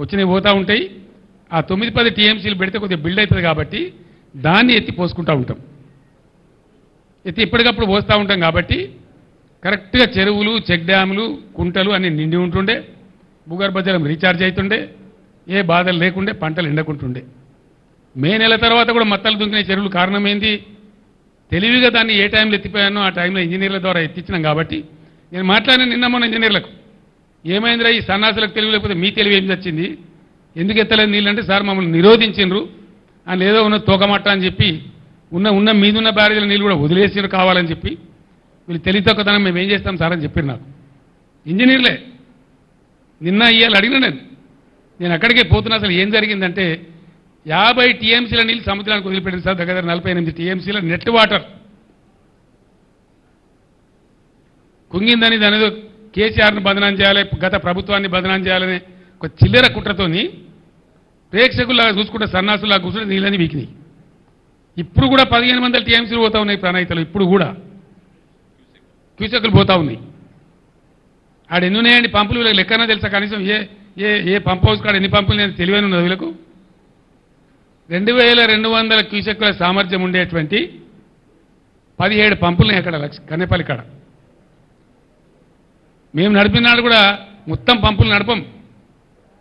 వచ్చినవి పోతూ ఉంటాయి. ఆ తొమ్మిది పది టీఎంసీలు పెడితే కొద్దిగా బిల్డ్ అవుతుంది కాబట్టి దాన్ని ఎత్తి పోసుకుంటూ ఉంటాం. ఎత్తి ఎప్పటికప్పుడు పోస్తూ ఉంటాం కాబట్టి కరెక్ట్గా చెరువులు చెక్ డ్యాములు కుంటలు అన్ని నిండి ఉంటుండే. భూగర్భ జలం రీఛార్జ్ అవుతుండే. ఏ బాధలు లేకుండే పంటలు ఎండకుంటుండే. మే నెల తర్వాత కూడా మత్తలు దుంకిన చెరువులు కారణం ఏంది తెలివిగా దాన్ని ఏ టైంలో ఎత్తిపోయానో ఆ టైంలో ఇంజనీర్ల ద్వారా ఎత్తించినాం కాబట్టి. నేను మాట్లాడిన నిన్న మొన్న ఇంజనీర్లకు. ఏమైందిరా ఈ సన్నాసులకు తెలివి లేకపోతే మీ తెలివి ఏం వచ్చింది ఎందుకు ఎత్తలేదు నీళ్ళంటే సార్ మమ్మల్ని నిరోధించిండ్రు. అని ఏదో ఉన్న తోకమట్ట అని చెప్పి ఉన్న ఉన్న మీదున్న బ్యారేజీల నీళ్ళు కూడా వదిలేసిరు కావాలని చెప్పి వీళ్ళు తెలివి తక్కువతనం మేము ఏం చేస్తాం సార్ అని చెప్పారు నాకు. ఇంజనీర్లే నిన్న ఇవాళ అడిగిన నేను. నేను అక్కడికే పోతున్నా అసలు ఏం జరిగిందంటే యాభై టీఎంసీల నీళ్ళు సముద్రానికి వదిలిపెట్టింది సార్ దగ్గర దగ్గర నలభై ఎనిమిది టీఎంసీల నెట్ వాటర్. కుంగిందని దాని ఏదో కేసీఆర్ని బదనాం చేయాలి గత ప్రభుత్వాన్ని బదనాం చేయాలని ఒక చిల్లర కుట్రతోని ప్రేక్షకుల్లాగా చూసుకుంటే సన్నాసులాగా కూర్చుంటే నీళ్ళని వీకినాయి. ఇప్పుడు కూడా పదిహేను వందల టీఎంసీలు పోతా ఉన్నాయి ప్రణాయితలు ఇప్పుడు కూడా. క్యూసెక్లు పోతా ఉన్నాయి. ఆడ ఎన్ని ఉన్నాయండి పంపులు వీళ్ళకి? లెక్కన తెలుసా? కనీసం ఏ ఏ ఏ పంప్ హౌస్ కాడ ఎన్ని పంపులు నేను తెలివైన ఉన్నది వీళ్ళకు? రెండు వేల రెండు వందల క్యూసెక్కుల సామర్థ్యం ఉండేటువంటి పదిహేడు పంపులు అక్కడ లక్ష కన్నెపల్లి కాడ. మేము నడిపినాడు కూడా మొత్తం పంపులు నడపం.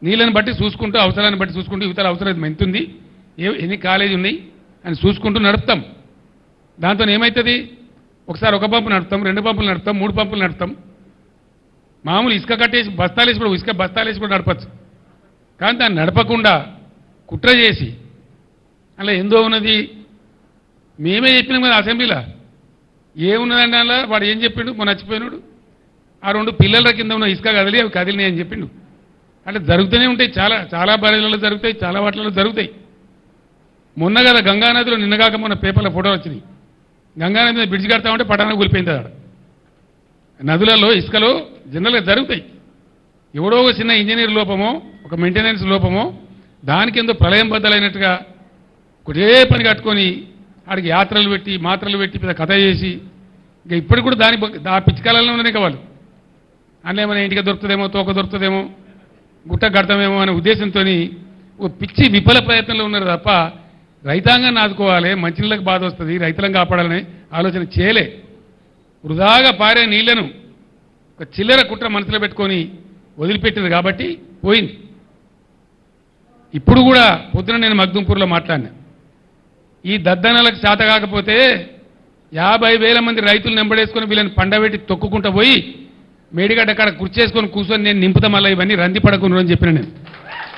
నీళ్ళని బట్టి చూసుకుంటూ అవసరాన్ని బట్టి చూసుకుంటూ ఇవతల అవసరం ఎంతుంది ఏ ఎన్ని కాలేజీ ఉన్నాయి అని చూసుకుంటూ నడుపుతాం. దాంతో ఏమవుతుంది ఒకసారి ఒక పంపు నడుపుతాం రెండు పంపులు నడుపుతాం మూడు పంపులు నడుపుతాం. మామూలు ఇసుక కట్టేసి బస్తాలేసి కూడా ఇసుక బస్తాలేసి కూడా నడపచ్చు. కానీ దాన్ని నడపకుండా కుట్ర చేసి అలా ఎందో ఉన్నది? మేమే చెప్పినాం కదా అసెంబ్లీలో. ఏమున్నదండి అలా వాడు ఏం చెప్పిండు? మొన్న నచ్చిపోయినాడు ఆ రెండు పిల్లల కింద ఉన్న ఇసుక కదిలి అవి కదిలినాయి అని చెప్పిండు. అంటే జరుగుతూనే ఉంటాయి. చాలా చాలా బరిలలో జరుగుతాయి చాలా వాటిలలో జరుగుతాయి. మొన్న కదా గంగానదిలో నిన్నగాక మొన్న పేపర్లో ఫోటోలు వచ్చినాయి గంగానది మీద బ్రిడ్జ్ కడతామంటే పటాన కూలిపోయింది అక్కడ నదులలో ఇసుకలో జనరల్గా జరుగుతాయి. ఎవడో ఒక చిన్న ఇంజనీర్ లోపమో ఒక మెయింటెనెన్స్ లోపమో దానికి ఎంతో ప్రళయం బద్దలైనట్టుగా ఒకటే పని కట్టుకొని ఆడికి యాత్రలు పెట్టి మాత్రలు పెట్టి పెద్ద కథ చేసి ఇంకా ఇప్పటికి కూడా దాని ఆ పిచ్చికాలలో ఉన్నాయి కావాలి. అందులో ఏమైనా ఇంటికి దొరుకుతుందేమో తోక దొరుకుతుందేమో గుట్ట కడతామేమో అనే ఉద్దేశంతో ఓ పిచ్చి విఫల ప్రయత్నంలో ఉన్నారు తప్ప రైతాంగాన్ని ఆదుకోవాలి మంచినీళ్ళకి బాధ వస్తుంది రైతులను కాపాడాలనే ఆలోచన చేయలే. వృధాగా పారే నీళ్ళను ఒక చిల్లర కుట్ర మనసులో పెట్టుకొని వదిలిపెట్టింది కాబట్టి పోయింది. ఇప్పుడు కూడా పొద్దున నేను మగ్దుంపూర్లో మాట్లాడినా. ఈ దద్దనలకు చేత కాకపోతే యాభై వేల మంది రైతులు నెంబడేసుకొని వీళ్ళని పండబెట్టి తొక్కుకుంటూ పోయి మేడిగడ్డ కాడ కుర్చేసుకొని కూర్చొని నేను నింపుతా మళ్ళీ ఇవన్నీ రంది పడకుండా అని చెప్పిన నేను.